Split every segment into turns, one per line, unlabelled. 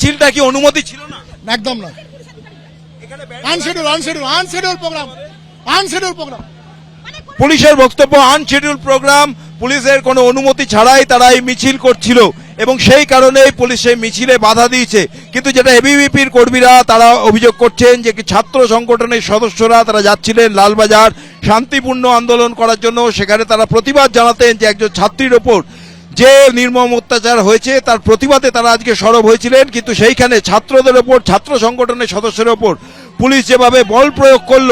মিছিলটা কি অনুমতি ছিল না?
একদম না। আনশেডিউল আনশেডিউল আনশেডিউল প্রোগ্রাম আনশেডিউল প্রোগ্রাম
পুলিশের বক্তব্য আনশিডিউল প্রোগ্রাম পুলিশের কোনো অনুমতি ছাড়াই তারা এই মিছিল করছিল এবং সেই কারণেই পুলিশ সেই মিছিলে বাধা দিয়েছে। কিন্তু যেটা এবিভিপির কর্মীরা তারা অভিযোগ করছেন যে ছাত্র সংগঠনের সদস্যরা তারা যাচ্ছিলেন লালবাজার শান্তিপূর্ণ আন্দোলন করার জন্য। সেখানে তারা প্রতিবাদ জানাতেন যে একজন ছাত্রীর ওপর যে নির্মম অত্যাচার হয়েছে, তার প্রতিবাদে তারা আজকে সরব হয়েছিলেন, কিন্তু সেইখানে ছাত্রদের ওপর, ছাত্র সংগঠনের সদস্যের ওপর পুলিশ যেভাবে বল প্রয়োগ করল,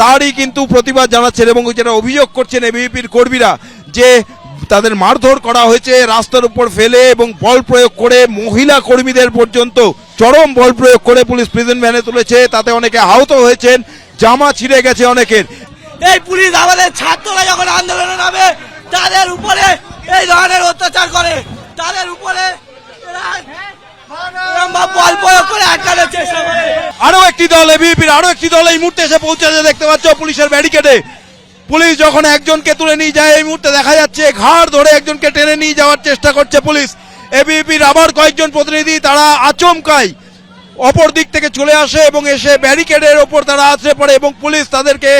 তারই কিন্তু প্রতিবাদ জানাচ্ছেন এবং যেটা অভিযোগ করছেন এবিপির কর্মীরা যে তাদের মারধর করা হয়েছে, রাস্তার উপর ফেলে এবং বল প্রয়োগ করে মহিলা কর্মীদের পর্যন্ত চরম বল প্রয়োগ করে পুলিশ প্রিজন ভ্যানে তুলেছে, তাতে অনেকে আহত হয়েছেন, জামা ছিঁড়ে গেছে অনেকের।
এই পুলিশ আমাদের ছাত্ররা যখন আন্দোলনে নামে, তাদের উপরে এই ধরনের অত্যাচার করে। তাদের উপরে
আরও একটি দল, এবিপির আরও একটি দল এই মুহূর্তে এসে পৌঁছেছে, দেখতে পাচ্ছ পুলিশের ব্যারিকেডে। পুলিশ যখন একজনকে তুলে নিয়ে যায়, এই মুহূর্তে দেখা যাচ্ছে ঘাড় ধরে একজনকে টেনে নিয়ে যাওয়ার চেষ্টা করছে পুলিশ। এবিপির আবার কয়েকজন প্রতিনিধি, তারা আচমকায় অপর দিক থেকে চলে আসে এবং এসে ব্যারিকেডের ওপর তারা আছড়ে পড়ে এবং পুলিশ তাদেরকে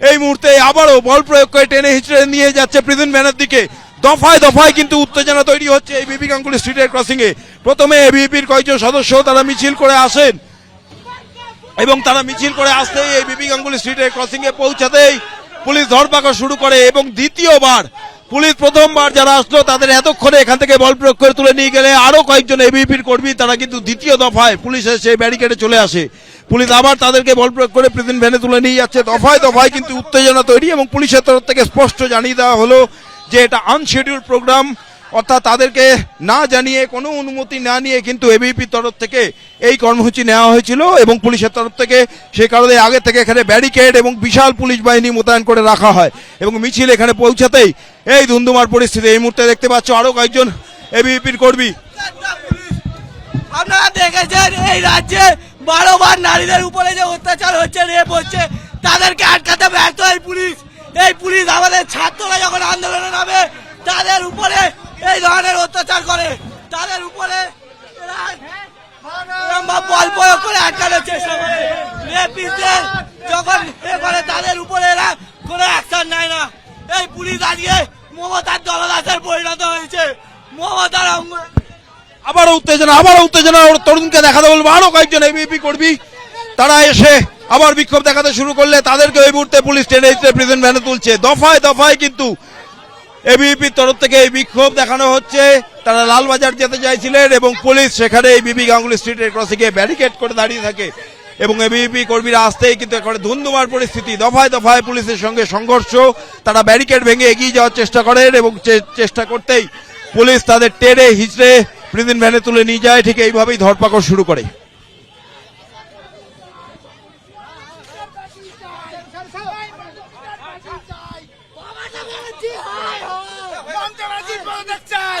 এই মুহূর্তে আবারও বল প্রয়োগ করে টেনে হিচড়ে নিয়ে যাচ্ছে প্রিজন ভ্যানের দিকে। দফায় দফায় কিন্তু উত্তেজনা তৈরি হচ্ছে এই বিবি গাঙ্গুলি স্ট্রিটের ক্রসিং এ প্রথমে এবিপির কয়েকজন সদস্য তারা মিছিল করে আসেন এবং তারা মিছিল করে আসতেই এই বিবি গাঙ্গুলি স্ট্রিটের ক্রসিং এ পৌঁছাতেই পুলিশ ধরপাকড় শুরু করে এবং দ্বিতীয়বার পুলিশ প্রথমবার যারা আসলো তাদের এতক্ষণে এখান থেকে বল প্রয়োগ করে তুলে নিয়ে গেলে আরও কয়েকজন এবিপির কর্মী তারা কিন্তু দ্বিতীয় দফায় পুলিশ এসে ব্যারিকেডে চলে আসে। পুলিশ আবার তাদেরকে বল প্রয়োগ করে প্রিজন ভ্যানে তুলে নিয়ে যাচ্ছে। দফায় দফায় কিন্তু উত্তেজনা তৈরি এবং পুলিশের তরফ থেকে স্পষ্ট জানিয়ে দেওয়া হলো যে এটা আনশেডিউল প্রোগ্রাম অর্থাৎ তাদেরকে না জানিয়ে, কোনো অনুমতি না নিয়ে কিন্তু এবিপির তরফ থেকে এই কর্মসূচি নেওয়া হয়েছিল এবং পুলিশের তরফ থেকে সে কারণে আগে থেকে এখানে ব্যারিকেড এবং বিশাল পুলিশ বাহিনী মোতায়েন করে রাখা হয় এবং মিছিল এখানে পৌঁছাতেই এই ধুন্ধুমার পরিস্থিতি। এই মুহূর্তে দেখতে পাচ্ছ আরও কয়েকজন এবিপির কর্মী।
আপনারা দেখেছেন, এই রাজ্যে বারোবার নারীদের উপরে যে অত্যাচার হচ্ছে রেপ হচ্ছে, তাদেরকে আটকাতে ব্যর্থ হয় পুলিশ। এই পুলিশ আমাদের ছাত্ররা যখন আন্দোলনে নামে, তাদের উপরে এই ধরনের অত্যাচার করে। তাদের উপরে বল প্রয়োগ করে আটকানোর চেষ্টা করে। রেপিস্টদের যখন এ করে, তাদের উপরে এরা কোনো অ্যাকশন নেয় না। এই পুলিশ আজকে মমতার দলদাসের পরিণত হয়েছে। মমতার
আবারও উত্তেজনা আবারও উত্তেজনা। তরুণকে দেখাতে বলব, আরও কয়েকজন এবিপি করবি তারা এসে আবার বিক্ষোভ দেখাতে শুরু করলে তাদেরকে ওই মুহূর্তে পুলিশ টেনে হিচড়ে প্রিজন ভ্যানে তুলছে। দফায় দফায় কিন্তু এবিপির তরফ থেকে এই বিক্ষোভ দেখানো হচ্ছে। তারা লালবাজার যেতে চাইছিলেন এবং পুলিশ সেখানে এই বিবি গাঙ্গুলি স্ট্রিটের ক্রসিংয়ে ব্যারিকেড করে দাঁড়িয়ে থাকে এবং এবিপি কর্মীরা আসতেই কিন্তু একেবারে ধুন্ধুমার পরিস্থিতি। দফায় দফায় পুলিশের সঙ্গে সংঘর্ষ। তারা ব্যারিকেড ভেঙে এগিয়ে যাওয়ার চেষ্টা করেন এবং চেষ্টা করতেই পুলিশ তাদের টেনে, হিচড়ে প্রিজন ভ্যানে তুলে নিয়ে যায়। ঠিক এইভাবেই ধরপাকড় শুরু করে।
চাই